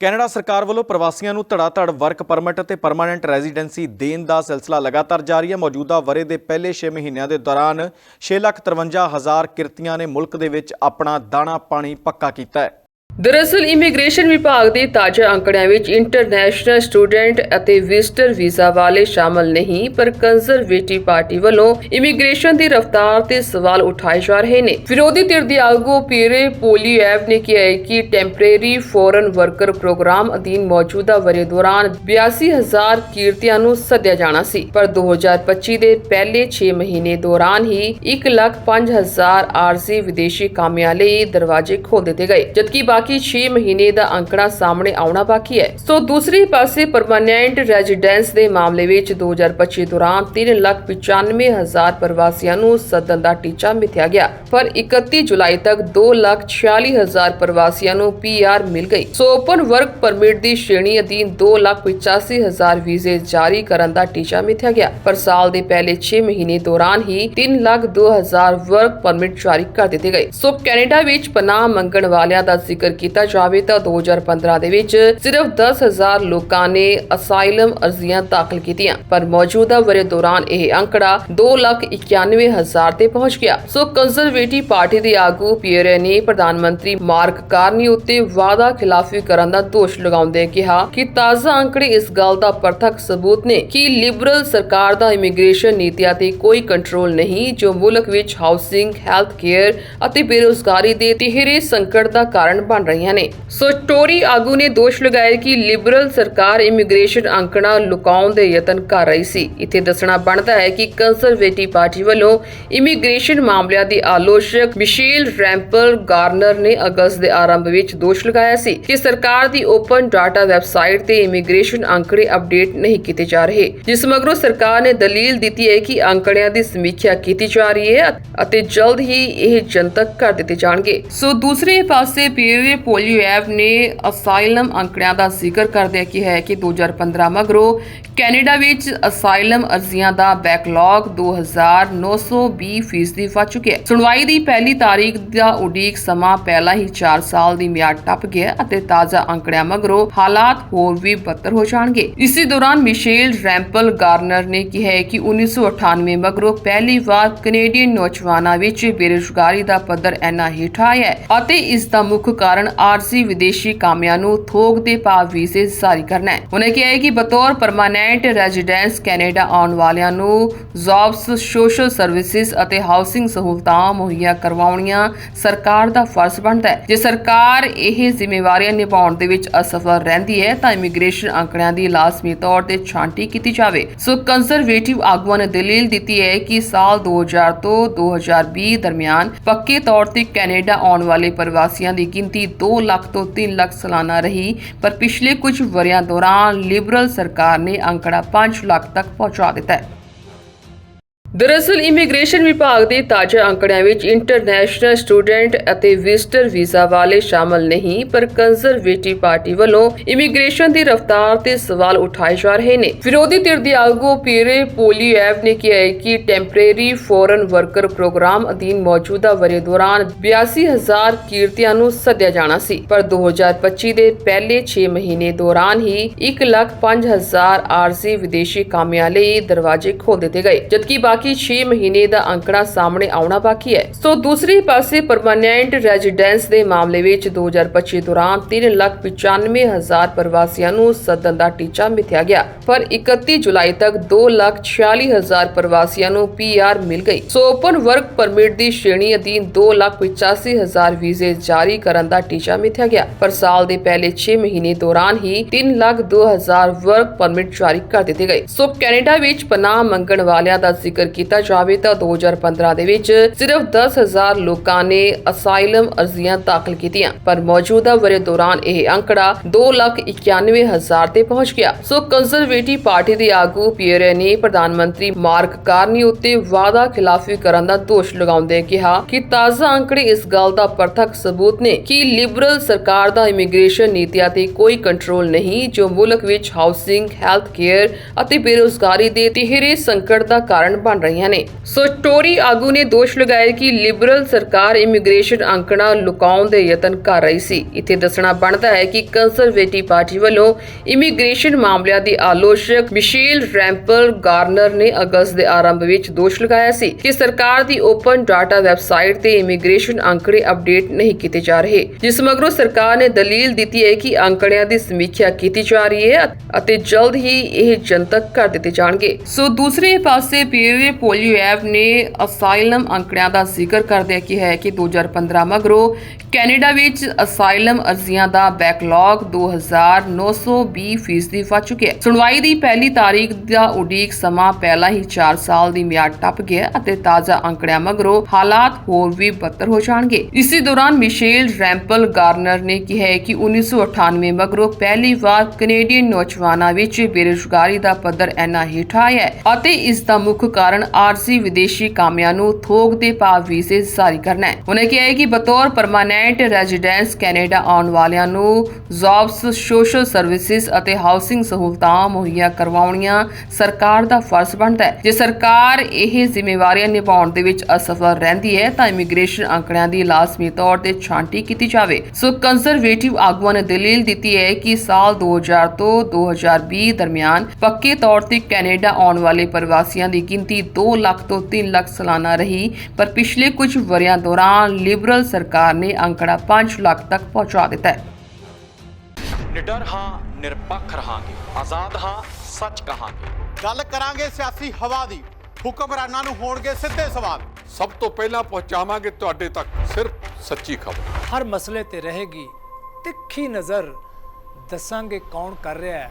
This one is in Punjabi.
ਕੈਨੇਡਾ ਸਰਕਾਰ ਵੱਲੋਂ ਪ੍ਰਵਾਸੀਆਂ ਨੂੰ ਧੜਾਧੜ ਵਰਕ ਪਰਮਿਟ ਅਤੇ ਪਰਮਾਨੈਂਟ ਰੈਜ਼ੀਡੈਂਸੀ ਦੇਣ ਦਾ ਸਿਲਸਿਲਾ ਲਗਾਤਾਰ ਜਾਰੀ ਹੈ। ਮੌਜੂਦਾ ਵਰੇ ਦੇ ਪਹਿਲੇ 6 ਮਹੀਨਿਆਂ ਦੇ ਦੌਰਾਨ 6,53,000 ਕਿਰਤੀਆਂ ਨੇ ਮੁਲਕ ਦੇ ਵਿੱਚ ਆਪਣਾ ਦਾਣਾ ਪਾਣੀ ਪੱਕਾ ਕੀਤਾ ਹੈ। ਦਰਅਸਲ, ਇਮੀਗ੍ਰੇਸ਼ਨ ਵਿਭਾਗ ਦੇ ਤਾਜ਼ਾ ਅੰਕੜਿਆਂ ਵਿੱਚ ਇੰਟਰਨੈਸ਼ਨਲ ਸਟੂਡੈਂਟ ਅਤੇ ਵਿਜ਼ਟਰ ਵੀਜ਼ਾ ਵਾਲੇ ਸ਼ਾਮਲ ਨਹੀਂ, ਪਰ ਕੰਜ਼ਰਵੇਟਿਵ ਪਾਰਟੀ ਵੱਲੋਂ ਇਮੀਗ੍ਰੇਸ਼ਨ ਦੀ ਰਫ਼ਤਾਰ ਤੇ ਸਵਾਲ ਉਠਾਏ ਜਾ ਰਹੇ ਨੇ। ਵਿਰੋਧੀ ਧਿਰ ਦੇ ਆਗੂ ਪੀਰੇ ਪੋਲੀਐਵ ਨੇ ਕਿਹਾ ਹੈ ਕਿ ਟੈਂਪਰੇਰੀ ਫੋਰਨ ਵਰਕਰ ਪ੍ਰੋਗਰਾਮ ਅਧੀਨ ਮੌਜੂਦਾ ਵਰੇ ਦੌਰਾਨ 82000 ਕੀਰਤੀਆਂ ਨੂੰ ਸੱਦਿਆ ਜਾਣਾ ਸੀ, ਪਰ 2025 ਦੇ ਪਹਿਲੇ 6 ਮਹੀਨੇ ਦੌਰਾਨ ਹੀ 105000 ਆਰਜ਼ੀ ਵਿਦੇਸ਼ੀ ਕਾਮਿਆਂ ਲਈ ਦਰਵਾਜ਼ੇ ਖੋਲ ਦਿੱਤੇ ਗਏ, ਜਦਕਿ ਬਾਕੀ 6 ਮਹੀਨੇ ਦਾ ਅੰਕੜਾ ਸਾਹਮਣੇ ਆਉਣਾ ਬਾਕੀ ਹੈ। ਸੋ ਦੂਸਰੇ ਪਾਸੇ ਪਰਮਾਨੈਂਟ ਰੈਜ਼ੀਡੈਂਸ ਦੇ ਮਾਮਲੇ ਵਿੱਚ 2025 ਦੌਰਾਨ 395000 ਪ੍ਰਵਾਸੀਆਂ ਨੂੰ ਸੱਦਣ ਦਾ ਟੀਚਾ ਮਿਥਿਆ ਗਿਆ। ਪਰ 31 ਜੁਲਾਈ ਤੱਕ 246000 ਪ੍ਰਵਾਸੀਆਂ ਨੂੰ ਪੀਆਰ ਮਿਲ ਗਈ। ਸੋ ਓਪਨ ਵਰਕ ਪਰਮਿਟ ਦੀ ਸ਼੍ਰੇਣੀ ਅਧੀਨ 285000 ਵੀਜ਼ੇ ਜਾਰੀ ਕਰਨ ਦਾ ਟੀਚਾ ਮਿਥਿਆ ਗਿਆ। ਪਰ ਸਾਲ ਦੇ ਪਹਿਲੇ 6 ਮਹੀਨੇ ਦੌਰਾਨ ਹੀ 302000 ਵਰਕ ਪਰਮਿਟ ਜਾਰੀ ਕਰ ਦਿੱਤੇ ਗਏ। ਸੋ ਕੈਨੇਡਾ ਵਿੱਚ ਪਨਾਹ ਮੰਗਣ ਵਾਲਿਆਂ ਦਾ ਜ਼ਿਕਰ ਕੀਤਾ ਜਾਵੇ ਤਾਂ 2015 ਦੇ ਵਿੱਚ ਸਿਰਫ 10000 ਲੋਕਾਂ ਨੇ ਅਸਾਈਲਮ ਅਰਜ਼ੀਆਂ ਦਾਖਲ ਕੀਤੀਆਂ, ਪਰ ਮੌਜੂਦਾ ਵਰੇ ਦੌਰਾਨ ਇਹ ਅੰਕੜਾ 291000 ਤੇ ਪਹੁੰਚ ਗਿਆ। ਸੋ ਕੰਜ਼ਰਵੇਟਿਵ ਪਾਰਟੀ ਦੇ ਆਗੂ ਪੀਅਰੇ ਨੇ ਪ੍ਰਧਾਨ ਮੰਤਰੀ ਮਾਰਕ ਕਾਰਨੀ ਉੱਤੇ ਵਾਅਦਾ ਖਿਲਾਫੀ ਕਰਨ ਦਾ ਦੋਸ਼ ਲਗਾਉਂਦੇ ਕਿਹਾ ਕਿ ਤਾਜ਼ਾ ਅੰਕੜੇ ਇਸ ਗੱਲ ਦਾ ਪ੍ਰਤੱਖ ਸਬੂਤ ਨੇ ਕਿ ਲਿਬਰਲ ਸਰਕਾਰ ਦਾ ਇਮੀਗ੍ਰੇਸ਼ਨ ਨੀਤੀਆਂ ਤੇ ਕੋਈ ਕੰਟਰੋਲ ਨਹੀਂ, ਜੋ ਮੁਲਕ ਵਿੱਚ ਹਾਊਸਿੰਗ ਹੈਲਥ ਕੇਅਰ ਅਤੇ ਬੇਰੋਜ਼ਗਾਰੀ ਦੇ ਤਿਹਰੇ ਸੰਕਟ ਦਾ ਕਾਰਨ ਬਣ ਰਹੀਆਂ ਨੇ। ਸੋ ਟੋਰੀ ਆਗੂ ਨੇ ਦੋਸ਼ ਲਗਾਇਆ ਕਿ ਲਿਬਰਲ ਸਰਕਾਰ ਇਮੀਗ੍ਰੇਸ਼ਨ ਅੰਕੜਾ ਲੁਕਾਉਣ ਦੇ ਯਤਨ ਕਰ ਰਹੀ ਸੀ। ਇੱਥੇ ਦੱਸਣਾ ਬਣਦਾ ਹੈ ਕਿ ਕੰਜ਼ਰਵੇਟਿਵ ਪਾਰਟੀ ਵੱਲੋਂ ਇਮੀਗ੍ਰੇਸ਼ਨ ਮਾਮਲਿਆਂ ਦੀ ਆਲੋਚਕ ਮਿਸ਼ੇਲ ਰੈਂਪਲ ਗਾਰਨਰ ਨੇ ਅਗਸਤ ਦੇ ਆਰੰਭ ਵਿੱਚ ਦੋਸ਼ ਲਗਾਇਆ ਸੀ ਕਿ ਸਰਕਾਰ ਦੀ ਓਪਨ ਡਾਟਾ ਵੈਬਸਾਈਟ ਤੇ ਇਮੀਗ੍ਰੇਸ਼ਨ ਅੰਕੜੇ ਅਪਡੇਟ ਨਹੀਂ ਕੀਤੇ ਜਾ ਰਹੇ, ਜਿਸ ਮਗਰੋਂ ਸਰਕਾਰ ਨੇ ਦਲੀਲ ਦਿੱਤੀ ਹੈ ਕਿ ਅੰਕੜਿਆਂ ਦੀ ਸਮੀਖਿਆ ਕੀਤੀ ਜਾ ਰਹੀ ਹੈ ਅਤੇ ਜਲਦ ਹੀ ਇਹ ਜਨਤਕ ਕਰ ਦਿੱਤੇ ਜਾਣਗੇ। ਸੋ ਦੂਸਰੇ ਪਾਸੇ ਪੋਲੀਓ ਐਪ ਨੇ ਅਸਾਈਲਮ ਅੰਕੜਿਆਂ ਦਾ ਜ਼ਿਕਰ ਕਰਦਿਆਂ ਕਿਹਾ ਹੈ ਕਿ 2015 ਮਗਰੋਂ ਕੈਨੇਡਾ ਵਿੱਚ ਅਸਾਈਲਮ ਅਰਜ਼ੀਆਂ ਦਾ ਬੈਕਲੌਗ 2920 ਫੀਸਦੀ ਵੱਧ ਚੁੱਕਿਆ ਹੈ। ਸੁਣਵਾਈ ਦੀ ਪਹਿਲੀ ਤਾਰੀਖ ਦਾ ਉਡੀਕ ਸਮਾਂ ਪਹਿਲਾਂ ਹੀ 4 ਸਾਲ ਦੀ ਮਿਆਦ ਟੱਪ ਗਿਆ ਅਤੇ ਤਾਜ਼ਾ ਅੰਕੜਿਆਂ ਮਗਰੋਂ ਹਾਲਾਤ ਹੋਰ ਵੀ ਬੱਤਰ ਹੋ ਜਾਣਗੇ। ਇਸੇ ਦੌਰਾਨ ਮਿਸ਼ੇਲ ਰੈਂਪਲ ਗਾਰਨਰ ਨੇ ਕਿਹਾ ਹੈ ਕਿ 1998 ਮਗਰੋਂ ਪਹਿਲੀ ਵਾਰ ਕੈਨੇਡੀਅਨ ਨੌਜਵਾਨਾਂ ਵਿੱਚ ਬੇਰੁਜ਼ਗਾਰੀ ਦਾ ਪੱਧਰ ਇੰਨਾ ਹੇਠ ਆਇਆ ਹੈ ਅਤੇ ਇਸ ਦਾ ਮੁੱਖ ਕਾਰਨ ਕਾਰਨ ਆਰਜ਼ੀ ਵਿਦੇਸ਼ੀ ਕਾਮਿਆਂ ਨੂੰ ਥੋਕ ਦੇ ਭਾਅ ਵੀਜ਼ੇ ਜਾਰੀ ਕਰਨਾ ਹੈ। ਉਹਨੇ ਕਿਹਾ ਹੈ ਕਿ ਬਤੌਰ ਪਰਮਾਨੈਂਟ ਰੈਜ਼ੀਡੈਂਸ ਕੈਨੇਡਾ ਆਉਣ ਵਾਲਿਆਂ ਨੂੰ ਜੌਬਸ ਸੋਸ਼ਲ ਸਰਵਿਸਿਜ਼ ਅਤੇ ਹਾਊਸਿੰਗ ਸਹੂਲਤਾਂ ਮੁਹੱਈਆ ਕਰਵਾਉਣੀਆਂ ਸਰਕਾਰ ਦਾ ਫਰਜ਼ ਬਣਦਾ ਹੈ। ਜੇ ਸਰਕਾਰ ਇਹ ਜ਼ਿੰਮੇਵਾਰੀਆਂ ਨਿਭਾਉਣ ਦੇ ਵਿੱਚ ਅਸਫਲ ਰਹਿੰਦੀ ਹੈ, ਤਾਂ ਇਮੀਗ੍ਰੇਸ਼ਨ ਅੰਕੜਿਆਂ ਦੀ ਲਾਜ਼ਮੀ ਤੌਰ ਤੇ ਛਾਂਟੀ ਕੀਤੀ ਜਾਵੇ। ਸੋ ਕੰਜ਼ਰਵੇਟਿਵ ਆਗੂਆਂ ਨੇ ਦਲੀਲ ਦਿੱਤੀ ਹੈ ਕਿ ਸਾਲ 2000 ਤੋਂ 2020 ਦਰਮਿਆਨ ਪੱਕੇ ਤੌਰ ਤੇ ਕੈਨੇਡਾ ਆਉਣ ਵਾਲੇ ਪ੍ਰਵਾਸੀਆਂ ਦੀ ਗਿਣਤੀ 2 ਲੱਖ ਤੋਂ 3 ਲੱਖ ਸਾਲਾਨਾ ਰਹੀ, ਪਰ ਪਿਛਲੇ ਕੁਝ ਵਰਿਆਂ ਦੌਰਾਨ ਲਿਬਰਲ ਸਰਕਾਰ ਨੇ ਅੰਕੜਾ 5 ਲੱਖ ਤੱਕ ਪਹੁੰਚਾ ਦਿੱਤਾ ਹੈ। ਦਰਅਸਲ, ਇਮੀਗ੍ਰੇਸ਼ਨ ਵਿਭਾਗ ਦੇ ਤਾਜ਼ਾ ਅੰਕੜਿਆਂ ਵਿੱਚ ਇੰਟਰਨੈਸ਼ਨਲ ਸਟੂਡੈਂਟ ਅਤੇ ਵਿਜ਼ਟਰ ਵੀਜ਼ਾ ਵਾਲੇ ਸ਼ਾਮਲ ਨਹੀਂ, ਪਰ ਕੰਜ਼ਰਵੇਟਿਵ ਪਾਰਟੀ ਵੱਲੋਂ ਇਮੀਗ੍ਰੇਸ਼ਨ ਦੀ ਰਫ਼ਤਾਰ ਤੇ ਸਵਾਲ ਉਠਾਏ ਜਾ ਰਹੇ ਨੇ। ਵਿਰੋਧੀ ਧਿਰ ਦੇ ਆਗੂ ਪੀਰੇ ਪੋਲੀਐਵ ਨੇ ਕਿਹਾ ਹੈ ਕਿ ਟੈਂਪਰੇਰੀ ਫੋਰਨ ਵਰਕਰ ਪ੍ਰੋਗਰਾਮ ਅਧੀਨ ਮੌਜੂਦਾ ਵਰੇ ਦੌਰਾਨ 82000 ਕੀਰਤੀਆਂ ਨੂੰ ਸੱਦਿਆ ਜਾਣਾ ਸੀ, ਪਰ 2025 ਦੇ ਪਹਿਲੇ 6 ਮਹੀਨੇ ਦੌਰਾਨ ਹੀ 105000 ਆਰਜ਼ੀ ਵਿਦੇਸ਼ੀ ਕਾਮਿਆਂ ਲਈ ਦਰਵਾਜ਼ੇ ਖੋਲ ਦਿੱਤੇ ਗਏ, ਜਦਕਿ ਬਾਕੀ ਬਾਕੀ 6 ਮਹੀਨੇ ਦਾ ਅੰਕੜਾ ਸਾਹਮਣੇ ਆਉਣਾ ਬਾਕੀ ਹੈ। ਸੋ ਦੂਸਰੇ ਪਾਸੇ ਪਰਮਾਨੈਂਟ ਰੈਜ਼ੀਡੈਂਸ ਦੇ ਮਾਮਲੇ ਵਿੱਚ 2025 ਦੌਰਾਨ 395000 ਪ੍ਰਵਾਸੀਆਂ ਨੂੰ ਸੱਦਣ ਦਾ ਟੀਚਾ ਮਿਥਿਆ ਗਿਆ। ਪਰ 31 ਜੁਲਾਈ ਤੱਕ 246000 ਪ੍ਰਵਾਸੀਆਂ ਨੂੰ ਪੀਆਰ ਮਿਲ ਗਈ। ਸੋ ਓਪਨ ਵਰਕ ਪਰਮਿਟ ਦੀ ਸ਼੍ਰੇਣੀ ਅਧੀਨ 285000 ਵੀਜ਼ੇ ਜਾਰੀ ਕਰਨ ਦਾ ਟੀਚਾ ਮਿਥਿਆ ਗਿਆ। ਪਰ ਸਾਲ ਦੇ ਪਹਿਲੇ 6 ਮਹੀਨੇ ਦੌਰਾਨ ਹੀ 302000 ਵਰਕ ਪਰਮਿਟ ਜਾਰੀ ਕਰ ਦਿੱਤੇ ਗਏ। ਸੋ ਕੈਨੇਡਾ ਵਿੱਚ ਪਨਾਹ ਮੰਗਣ ਵਾਲਿਆਂ ਦਾ ਜ਼ਿਕਰ ਕੀਤਾ ਜਾਵੇ ਤਾਂ 2015 ਦੇ ਵਿੱਚ ਸਿਰਫ 10000 ਲੋਕਾਂ ਨੇ ਅਸਾਈਲਮ ਅਰਜ਼ੀਆਂ ਦਾਖਲ ਕੀਤੀਆਂ, ਪਰ ਮੌਜੂਦਾ ਵਰੇ ਦੌਰਾਨ ਇਹ ਅੰਕੜਾ 291000 ਤੇ ਪਹੁੰਚ ਗਿਆ। ਸੋ ਕੰਜ਼ਰਵੇਟਿਵ ਪਾਰਟੀ ਦੇ ਆਗੂ ਪੀਅਰੇ ਨੇ ਪ੍ਰਧਾਨ ਮੰਤਰੀ ਮਾਰਕ ਕਾਰਨੀ ਉੱਤੇ ਵਾਅਦਾ ਖਿਲਾਫੀ ਕਰਨ ਦਾ ਦੋਸ਼ ਲਗਾਉਂਦੇ ਕਿਹਾ ਕਿ ਤਾਜ਼ਾ ਅੰਕੜੇ ਇਸ ਗੱਲ ਦਾ ਪ੍ਰਤੱਖ ਸਬੂਤ ਨੇ ਕਿ ਲਿਬਰਲ ਸਰਕਾਰ ਦਾ ਇਮੀਗ੍ਰੇਸ਼ਨ ਨੀਤੀਆਂ ਤੇ ਕੋਈ ਕੰਟਰੋਲ ਨਹੀਂ, ਜੋ ਮੁਲਕ ਵਿੱਚ ਹਾਊਸਿੰਗ ਹੈਲਥ ਕੇਅਰ ਅਤੇ ਬੇਰੋਜ਼ਗਾਰੀ ਦੇ ਤਿਹਰੇ ਸੰਕਟ ਦਾ ਕਾਰਨ ਬਣ ਬਣ ਰਹੀਆਂ ਨੇ। ਸੋ ਟੋਰੀ ਆਗੂ ਨੇ ਦੋਸ਼ ਲਗਾਇਆ ਕਿ ਲਿਬਰਲ ਸਰਕਾਰ ਇਮੀਗ੍ਰੇਸ਼ਨ ਅੰਕੜਾ ਲੁਕਾਉਣ ਦੇ ਯਤਨ ਕਰ ਰਹੀ ਸੀ। ਇੱਥੇ ਦੱਸਣਾ ਬਣਦਾ ਹੈ ਕਿ ਕੰਜ਼ਰਵੇਟਿਵ ਪਾਰਟੀ ਵੱਲੋਂ ਇਮੀਗ੍ਰੇਸ਼ਨ ਮਾਮਲਿਆਂ ਦੀ ਆਲੋਚਕ ਮਿਸ਼ੇਲ ਰੈਂਪਲ ਗਾਰਨਰ ਨੇ ਅਗਸਤ ਦੇ ਆਰੰਭ ਵਿੱਚ ਦੋਸ਼ ਲਗਾਇਆ ਸੀ ਕਿ ਸਰਕਾਰ ਦੀ ਓਪਨ ਡਾਟਾ ਵੈਬਸਾਈਟ ਤੇ ਇਮੀਗ੍ਰੇਸ਼ਨ ਅੰਕੜੇ ਅਪਡੇਟ ਨਹੀਂ ਕੀਤੇ ਜਾ ਰਹੇ, ਜਿਸ ਮਗਰੋਂ ਸਰਕਾਰ ਨੇ ਦਲੀਲ ਦਿੱਤੀ ਹੈ ਕਿ ਅੰਕੜਿਆਂ ਦੀ ਸਮੀਖਿਆ ਕੀਤੀ ਜਾ ਰਹੀ ਹੈ ਅਤੇ ਜਲਦ ਹੀ ਇਹ ਜਨਤਕ ਕਰ ਦਿੱਤੇ ਜਾਣਗੇ। ਸੋ ਦੂਸਰੇ ਪਾਸੇ ਪੋਲੀਓ ਐਪ ਨੇ ਅਸਾਈਲਮ ਅੰਕੜਿਆਂ ਦਾ ਜ਼ਿਕਰ ਕਰਦਿਆਂ ਕਿਹਾ ਹੈ ਕਿ 2015 ਮਗਰੋਂ ਕੈਨੇਡਾ ਵਿੱਚ ਅਸਾਈਲਮ ਅਰਜ਼ੀਆਂ ਦਾ ਬੈਕਲੌਗ 2920 ਫੀਸਦੀ ਵੱਧ ਚੁੱਕਿਆ ਹੈ। ਸੁਣਵਾਈ ਦੀ ਪਹਿਲੀ ਤਾਰੀਖ ਦਾ ਉਡੀਕ ਸਮਾਂ ਪਹਿਲਾਂ ਹੀ 4 ਸਾਲ ਦੀ ਮਿਆਦ ਟੱਪ ਗਿਆ ਅਤੇ ਤਾਜ਼ਾ ਅੰਕੜਿਆਂ ਮਗਰੋਂ ਹਾਲਾਤ ਹੋਰ ਵੀ ਬੱਤਰ ਹੋ ਜਾਣਗੇ। ਇਸੇ ਦੌਰਾਨ ਮਿਸ਼ੇਲ ਰੈਂਪਲ ਗਾਰਨਰ ਨੇ ਕਿਹਾ ਹੈ ਕਿ 1998 ਮਗਰੋਂ ਪਹਿਲੀ ਵਾਰ ਕੈਨੇਡੀਅਨ ਨੌਜਵਾਨਾਂ ਵਿੱਚ ਬੇਰੁਜ਼ਗਾਰੀ ਦਾ ਪੱਧਰ ਇੰਨਾ ਹੇਠ ਆਇਆ ਹੈ ਅਤੇ ਇਸ ਦਾ ਮੁੱਖ ਕਾਰਨ ਆਰਸੀ ਵਿਦੇਸ਼ੀ ਕਾਮਿਆਂ ਨੂੰ ਥੋਕ ਦੇ ਭਾਅ ਵੀਜ਼ੇ ਜਾਰੀ ਕਰਨਾ ਹੈ। ਉਹਨੇ ਕਿਹਾ ਹੈ ਕਿ ਬਤੌਰ ਪਰਮਾਨੈਂਟ ਰੈਜ਼ੀਡੈਂਸ ਕੈਨੇਡਾ ਆਉਣ ਵਾਲਿਆਂ ਨੂੰ ਜੌਬਸ ਸੋਸ਼ਲ ਸਰਵਿਸਿਜ਼ ਅਤੇ ਹਾਊਸਿੰਗ ਸਹੂਲਤਾਂ ਮੁਹੱਈਆ ਕਰਵਾਉਣੀਆਂ ਸਰਕਾਰ ਦਾ ਫਰਜ਼ ਬਣਦਾ ਹੈ। ਜੇ ਸਰਕਾਰ ਇਹ ਜ਼ਿੰਮੇਵਾਰੀਆਂ ਨਿਭਾਉਣ ਦੇ ਵਿੱਚ ਅਸਫਲ ਰਹਿੰਦੀ ਹੈ, ਤਾਂ ਇਮੀਗ੍ਰੇਸ਼ਨ ਅੰਕੜਿਆਂ ਦੀ ਲਾਜ਼ਮੀ ਤੌਰ ਤੇ ਛਾਂਟੀ ਕੀਤੀ ਜਾਵੇ। ਸੋ ਕੰਜ਼ਰਵੇਟਿਵ ਆਗੂਆਂ ਨੇ ਦਲੀਲ ਦਿੱਤੀ ਹੈ ਕਿ ਸਾਲ 2000 ਤੋਂ 2020 ਦਰਮਿਆਨ ਪੱਕੇ ਤੌਰ ਤੇ ਕੈਨੇਡਾ ਆਉਣ ਵਾਲੇ ਪ੍ਰਵਾਸੀਆਂ ਦੀ ਗਿਣਤੀ 2 ਲੱਖ ਤੋਂ 3 ਲੱਖ ਸਾਲਾਨਾ ਰਹੀ ਪਰ ਪਿਛਲੇ ਕੁਝ ਵਰਿਆਂ ਦੌਰਾਨ ਲਿਬਰਲ ਸਰਕਾਰ ਨੇ ਅੰਕੜਾ 5 ਲੱਖ ਤੱਕ ਪਹੁੰਚਾ ਦਿੱਤਾ ਹੈ। ਨਿਡਰ ਹਾਂ ਨਿਰਪੱਖ ਰਹਾਂਗੇ। ਆਜ਼ਾਦ ਹਾਂ ਸੱਚ ਕਹਾਂਗੇ। ਗੱਲ ਕਰਾਂਗੇ ਸਿਆਸੀ ਹਵਾ ਦੀ। ਹੁਕਮਰਾਨਾਂ ਨੂੰ ਹੋਣਗੇ ਸਿੱਧੇ ਸਵਾਲ। ਸਭ ਤੋਂ ਪਹਿਲਾਂ ਪਹੁੰਚਾਵਾਂਗੇ ਤੁਹਾਡੇ ਤੱਕ ਸਿਰਫ ਸੱਚੀ ਖਬਰ। ਹਰ ਮਸਲੇ ਤੇ ਰਹੇਗੀ ਤਿੱਖੀ ਨਜ਼ਰ। ਦੱਸਾਂਗੇ ਕੌਣ ਕਰ ਰਿਹਾ ਹੈ।